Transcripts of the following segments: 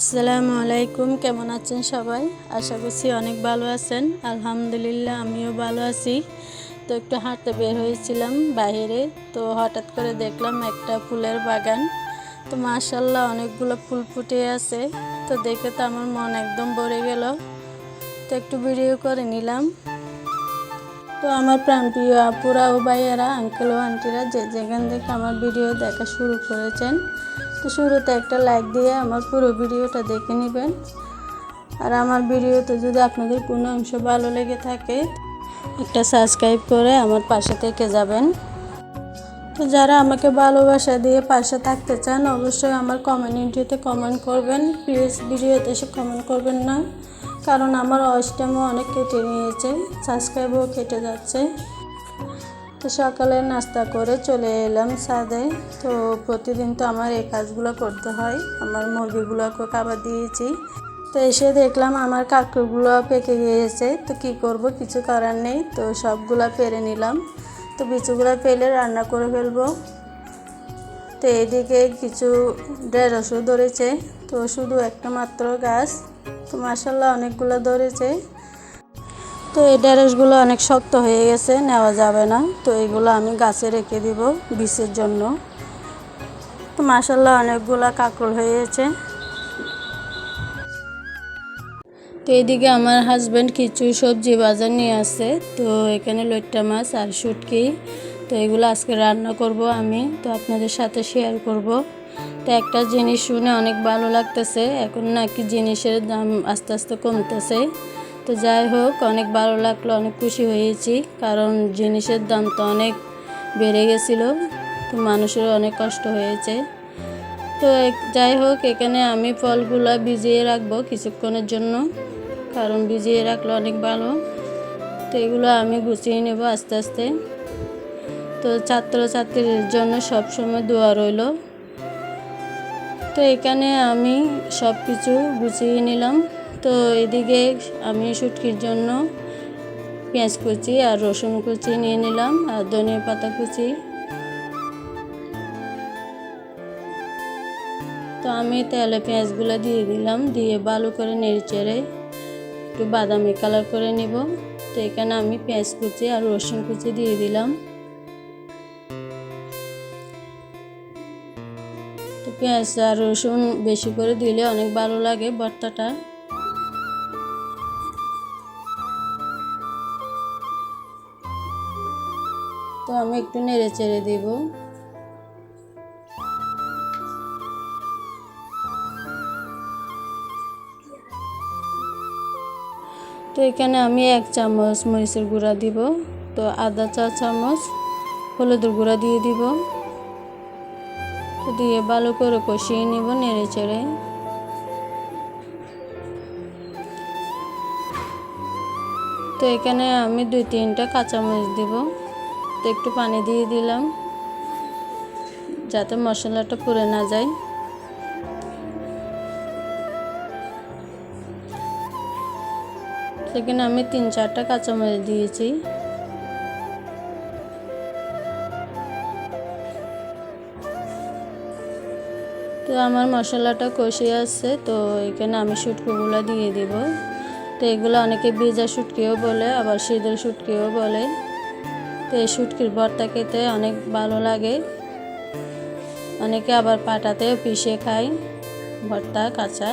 আসসালামু আলাইকুম, কেমন আছেন সবাই? আশা করছি অনেক ভালো আছেন। আলহামদুলিল্লাহ, আমিও ভালো আছি। তো একটু হাঁটতে বের হয়েছিলাম বাইরে, তো হঠাৎ করে দেখলাম একটা ফুলের বাগান। তো মাশাল্লাহ অনেকগুলো ফুল ফুটে আছে। তো দেখে তো আমার মন একদম ভরে গেল। তো একটু ভিডিও করে নিলাম। তো আমার প্রাণপ্রিয় আপুরা ও ভাইয়েরা আঙ্কেল ও আন্টিরা যে যেখান থেকে আমার ভিডিও দেখা শুরু করেছেন তো শুরুতে একটা লাইক দিয়ে আমার পুরো ভিডিওটা দেখে নেবেন। আর আমার ভিডিওতে যদি আপনাদের কোনো অংশ ভালো লেগে থাকে, একটা সাবস্ক্রাইব করে আমার পাশে থেকে যাবেন। তো যারা আমাকে ভালোবাসা দিয়ে পাশে থাকতে চান, অবশ্যই আমার কমিউনিটিতে কমেন্ট করবেন। প্লিজ ভিডিওতে এসে কমেন্ট করবেন না, কারণ আমার অয়েসটামও অনেক কেটে নিয়েছে সাবস্ক্রাইবও কেটে যাচ্ছে। তো সকালে নাস্তা করে চলে এলাম ছাদে। তো প্রতিদিন তো আমার এই কাজগুলো করতে হয়। আমার মুরগিগুলোকে খাবার দিয়েছি। তো এসে দেখলাম আমার কাকুগুলো পেকে গিয়েছে। তো কি করব? কিছু করার নেই। তো সবগুলো পেরে নিলাম। তো বিচুগুলো পেলে রান্না করে ফেলব। তো এদিকে কিছু ঢেঁড়সও ধরেছে। তো শুধু একটা মাত্র গাছ। তো মাসাল্লাহ অনেকগুলো ধরেছে। তো এই ঢেঁড়সগুলো অনেক শক্ত হয়ে গেছে, নেওয়া যাবে না। তো এগুলো আমি গাছে রেখে দিব বিষের জন্য। তো মাসাল্লাহ অনেকগুলো কাকল হয়েছে। তো এইদিকে আমার হাজব্যান্ড কিছু সবজি বাজার নিয়ে আসে তো এখানে লইট্টা মাছ আর শুটকি। তো এগুলো আজকে রান্না করব আমি। তো আপনাদের সাথে শেয়ার করব। তো একটা জিনিস শুনে অনেক ভালো লাগতেছে। এখন নাকি জিনিসের দাম আস্তে আস্তে কমতেছে। তো যাই হোক, অনেক ভালো লাগল, অনেক খুশি হয়েছি। কারণ জিনিসের দাম তো অনেক বেড়ে গেছিল, তো মানুষের অনেক কষ্ট হয়েছে। তো যাই হোক, এখানে আমি ফলগুলো ভিজিয়ে রাখব কিছুক্ষণের জন্য। কারণ ভিজিয়ে রাখলে অনেক ভালো। তো এগুলো আমি গুছিয়ে নেব আস্তে আস্তে। তো ছাত্রছাত্রীর জন্য সবসময় দোয়া রইল। তো এখানে আমি সব কিছু গুছিয়ে নিলাম। তো এদিকে আমি শুটকির জন্য পেঁয়াজ কুচি আর রসুন কুচি নিয়ে নিলাম আর ধনিয়া পাতা কুচি। তো আমি তেলে পেঁয়াজগুলো দিয়ে দিলাম, দিয়ে ভালো করে নেড়ে চেড়ে একটু বাদামি কালার করে নিব। তো এখানে আমি পেঁয়াজ কুচি আর রসুন কুচি দিয়ে দিলাম। পেঁয়াজ আর রসুন বেশি করে দিলে অনেক ভালো লাগে ভর্তাটা। তো আমি একটু নেড়ে চেড়ে দিব। তো এখানে আমি এক চামচ মরিচের গুঁড়া দিব। তো আধা চা চামচ হলুদের গুঁড়া দিয়ে দিব। দিয়ে ভালো করে কষিয়ে নিব নেড়ে চেড়ে। তো এখানে আমি দুই তিনটা কাঁচামরিচ দিব। তো একটু পানি দিয়ে দিলাম, যাতে মশলাটা পুড়ে না যায়। সেখানে আমি তিন চারটা কাঁচামরিচ দিয়েছি। তো আমার মশলাটা কষে আসছে তো এখানে আমি শুটকিগুলো দিয়ে দিব। তো এগুলো অনেকে ভেজা শুটকিও বলে, আবার শীতের শুটকিও বলে। তো এই শুটকির ভর্তা খেতে অনেক ভালো লাগে। অনেকে আবার পাটাতেও পিষে খায়, ভর্তা, কাঁচা।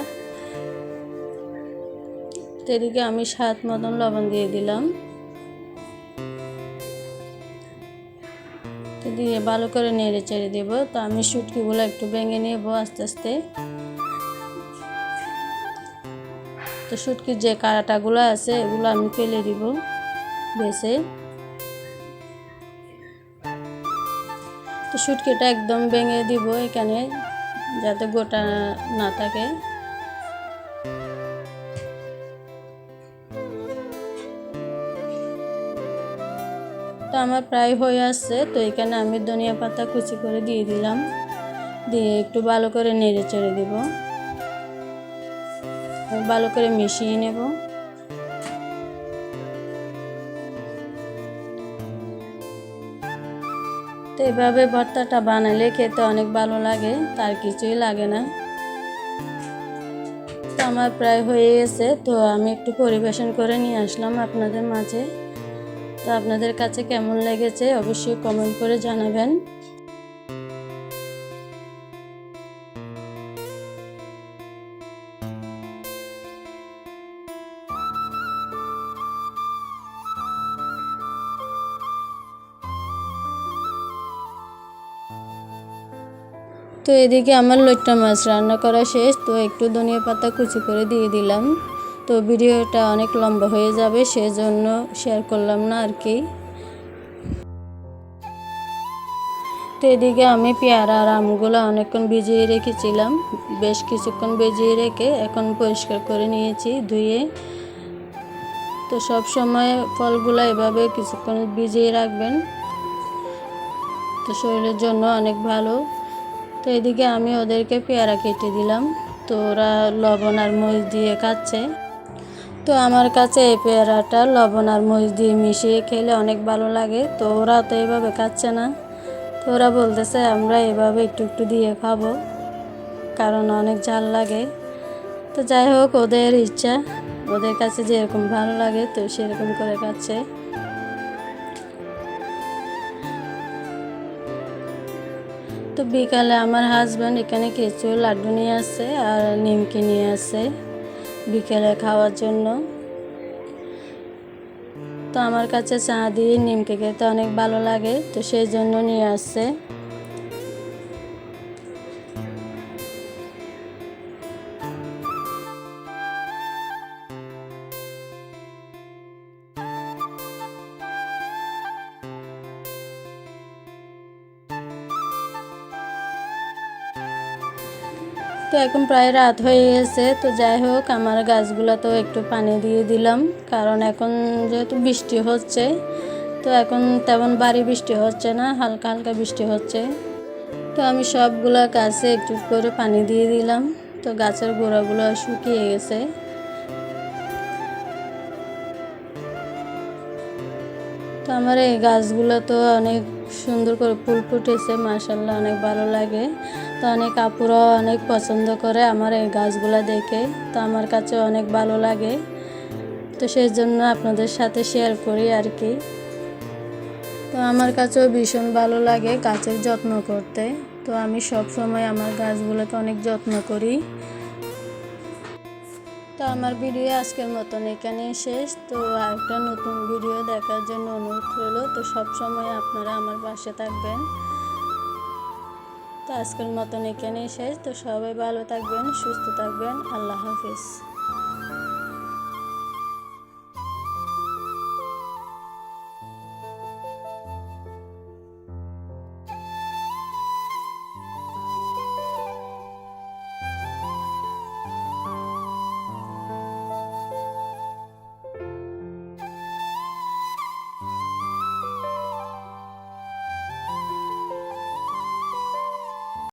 তো এদিকে আমি স্বাদ মতন লবণ দিয়ে দিলাম। তো দিয়ে ভালো করে নেড়ে চেড়ে দেবো। তো আমি শুটকিগুলো একটু ভেঙে নেব আস্তে আস্তে। তো শুটকির যে কাঁটাগুলো আছে, এগুলো আমি ফেলে দিব বেছে তো শুটকিটা একদম ভেঙে দিব এখানে, যাতে গোটা না থাকে। আমার প্রায় হয়ে আসছে, তো এখানে আমি ধনিয়া পাতা কুচি করে দিয়ে দিলাম। দিয়ে একটু ভালো করে নেড়ে চেড়ে দেব। ভালো করে মিশিয়ে নেব। তো এভাবে ভর্তাটা বানালে খেতে অনেক ভালো লাগে, তার কিছুই লাগে না। আমার প্রায় হয়ে গেছে, তো আমি একটু পরিবেশন করে নিয়ে আসলাম আপনাদের মাঝে। তো আপনাদের কাছে কেমন লেগেছে অবশ্যই কমেন্ট করে জানাবেন। তো এদিকে আমার লইট্টা মাছ রান্না করা শেষ, তো একটু ধনিয়া পাতা কুচি করে দিয়ে দিলাম। তো ভিডিওটা অনেক লম্বা হয়ে যাবে, সেজন্য শেয়ার করলাম না আর কি। তো এদিকে আমি পেয়ারা আর আমগুলো অনেকক্ষণ ভিজিয়ে রেখেছিলাম, বেশ কিছুক্ষণ ভিজিয়ে রেখে এখন পরিষ্কার করে নিয়েছি ধুয়ে। তো সব সময় ফলগুলো এভাবে কিছুক্ষণ ভিজিয়ে রাখবেন, তো শরীরের জন্য অনেক ভালো। তো এদিকে আমি ওদেরকে পেয়ারা কেটে দিলাম, তো ওরা লবণ আর মরিচ দিয়ে খাচ্ছে তো আমার কাছে এই পেয়ারাটা, লবণ আর মরিচ দিয়ে মিশিয়ে খেলে অনেক ভালো লাগে। তো ওরা তো এভাবে খাচ্ছে না। তো ওরা বলতেছে, আমরা এভাবে একটু একটু দিয়ে খাব, কারণ অনেক ঝাল লাগে। তো যাই হোক, ওদের ইচ্ছা, ওদের কাছে যেরকম ভালো লাগে, তো সেরকম করে খাচ্ছে। তো বিকালে আমার হাজব্যান্ড এখানে কিছু লাড্ডু নিয়ে আসছে আর নিমকি নিয়ে আসছে। বিকেলে খাওয়ার জন্য। তো আমার কাছে চা দিয়ে নিমকে খেতে অনেক ভালো লাগে, তো সেই জন্য নিয়ে আসছে। তো এখন প্রায় রাত হয়ে গেছে, তো যাই হোক, আমার গাছগুলো তো একটু পানি দিয়ে দিলাম। কারণ এখন যেহেতু বৃষ্টি হচ্ছে, তো এখন তেমন বাড়ি বৃষ্টি হচ্ছে না, হালকা হালকা বৃষ্টি হচ্ছে। তো আমি সবগুলো গাছে একটু করে পানি দিয়ে দিলাম। তো গাছের গোড়াগুলো শুকিয়ে গেছে। তো আমার এই গাছগুলো তো অনেক সুন্দর করে ফুল ফুটেছে মাসাল্লাহ অনেক ভালো লাগে। তো অনেক আপুরাও অনেক পছন্দ করে আমার এই গাছগুলো দেখে। তো আমার কাছে অনেক ভালো লাগে। তো সেই জন্য আপনাদের সাথে শেয়ার করি আর কি তো আমার কাছেও ভীষণ ভালো লাগে গাছের যত্ন করতে। তো আমি সব সময় আমার গাছগুলোকে অনেক যত্ন করি। তো আমার ভিডিও আজকের মতন এখানে শেষ। তো একটা নতুন ভিডিও দেখার জন্য অনুরোধ রইল। তো সব সময় আপনারা আমার পাশে থাকবেন। তো আজকের মতন এখানেই শেষ। তো সবাই ভালো থাকবেন সুস্থ থাকবেন। আল্লাহ হাফিজ।